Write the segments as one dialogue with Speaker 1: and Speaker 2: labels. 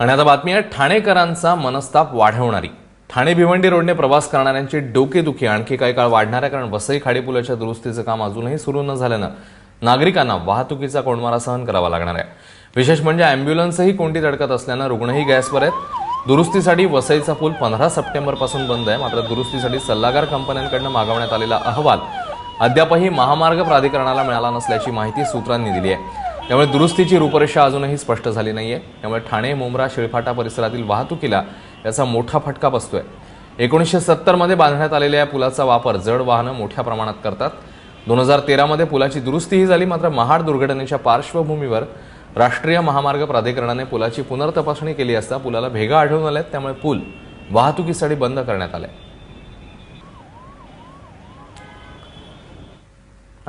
Speaker 1: आणि आता बातमी आहे ठाणेकरांचा मनस्ताप वाढवणारी. ठाणे भिवंडी रोडने प्रवास करणाऱ्यांची डोकेदुखी आणखी काही काळ वाढणार आहे कारण वसई खाडीपुलाच्या दुरुस्तीचं काम अजूनही सुरू न झाल्यानं नागरिकांना वाहतुकीचा कोंडमारा सहन करावा लागणार आहे. विशेष म्हणजे अँब्युलन्सही कोंडी अडकत असल्यानं रुग्णही गॅसवर आहेत. दुरुस्तीसाठी वसईचा पूल पंधरा सप्टेंबरपासून बंद आहे. मात्र दुरुस्तीसाठी सल्लागार कंपन्यांकडून मागवण्यात आलेला अहवाल अद्यापही महामार्ग प्राधिकरणाला मिळाला नसल्याची माहिती सूत्रांनी दिली आहे. त्यामुळे दुरुस्तीची रूपरेषा अजूनही स्पष्ट झाली नाहीये. त्यामुळे ठाणे मुंब्रा शिळफाटा परिसरातील वाहतुकीला याचा मोठा फटका बसतोय. एकोणीसशे सत्तरमध्ये बांधण्यात आलेल्या या पुलाचा वापर जड वाहनं मोठ्या प्रमाणात करतात. दोन हजार तेरामध्ये पुलाची दुरुस्तीही झाली मात्र महाड दुर्घटनेच्या पार्श्वभूमीवर राष्ट्रीय महामार्ग प्राधिकरणाने पुलाची पुनर्तपासणी केली असता पुलाला भेगा आढळून आल्यात. त्यामुळे पूल वाहतुकीसाठी बंद करण्यात आलाय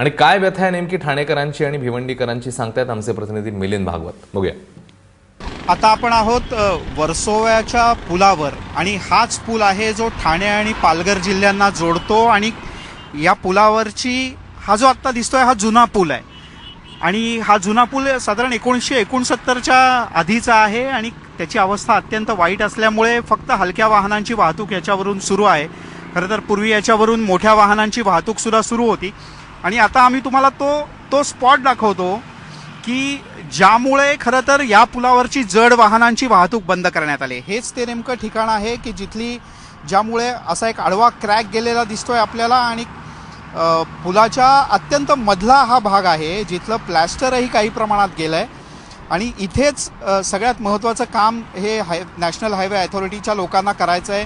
Speaker 1: आणि काय व्यथा आहे नेमकी ठाणेकरांची आणि भिवंडीकरांची सांगतायत आमचे प्रतिनिधी मिलिंद भागवत. बघूया.
Speaker 2: आता आपण आहोत वर्सोव्याच्या पुलावर आणि हाच पूल आहे जो ठाणे आणि पालघर जिल्ह्यांना जोडतो आणि या पुलावरची हा जो आत्ता दिसतोय हा जुना पूल आहे. आणि हा जुना पूल साधारण एकोणीसशे एकोणसत्तरच्या आधीचा आहे आणि त्याची अवस्था अत्यंत वाईट असल्यामुळे फक्त हलक्या वाहनांची वाहतूक याच्यावरून सुरू आहे. खरं तर पूर्वी याच्यावरून मोठ्या वाहनांची वाहतूक सुद्धा सुरू होती. आणि आता आम्ही तुम्हाला तो तो स्पॉट दाखवतो की ज्यामुळे खरं तर या पुलावरची जड वाहनांची वाहतूक बंद करण्यात आली. हेच ते नेमकं ठिकाण आहे की जिथली ज्यामुळे असा एक आडवा क्रॅक गेलेला दिसतोय आपल्याला आणि पुलाच्या अत्यंत मधला हा भाग आहे जिथलं प्लॅस्टरही काही प्रमाणात गेलं आहे आणि इथेच सगळ्यात महत्त्वाचं काम हे हाय नॅशनल हायवे अथॉरिटीच्या लोकांना करायचं आहे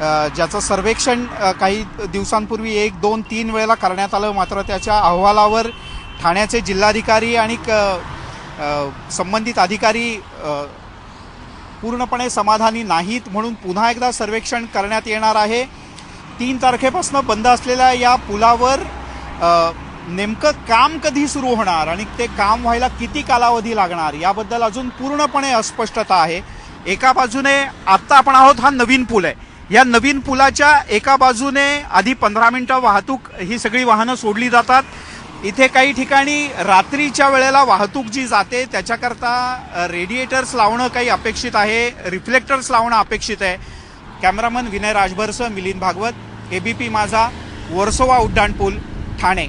Speaker 2: ज्याचं सर्वेक्षण काही दिवसांपूर्वी एक दोन तीन वेळेला करण्यात आलं. मात्र त्याच्या अहवालावर ठाण्याचे जिल्हाधिकारी आणि क- संबंधित अधिकारी पूर्णपणे समाधानी नाहीत म्हणून पुन्हा एकदा सर्वेक्षण करण्यात येणार आहे. तीन तारखेपासून बंद असलेल्या या पुलावर नेमकं काम कधी सुरू होणार आणि ते काम व्हायला किती कालावधी लागणार याबद्दल अजून पूर्णपणे अस्पष्टता आहे. एका बाजूने आत्ता आपण आहोत हा नवीन पूल आहे. या नवीन पुलाच्या एका बाजूने आधी पंधरा मिनिटं वाहतूक ही सगळी वाहनं सोडली जातात. इथे काही ठिकाणी रात्रीच्या वेळेला वाहतूक जी जाते त्याच्याकरता रेडिएटर्स लावणं काही अपेक्षित आहे रिफ्लेक्टर्स लावणं अपेक्षित आहे. कॅमेरामन विनय राजभरसह मिलिंद भागवत एबीपी माझा वर्सोवा उड्डाणपूल ठाणे.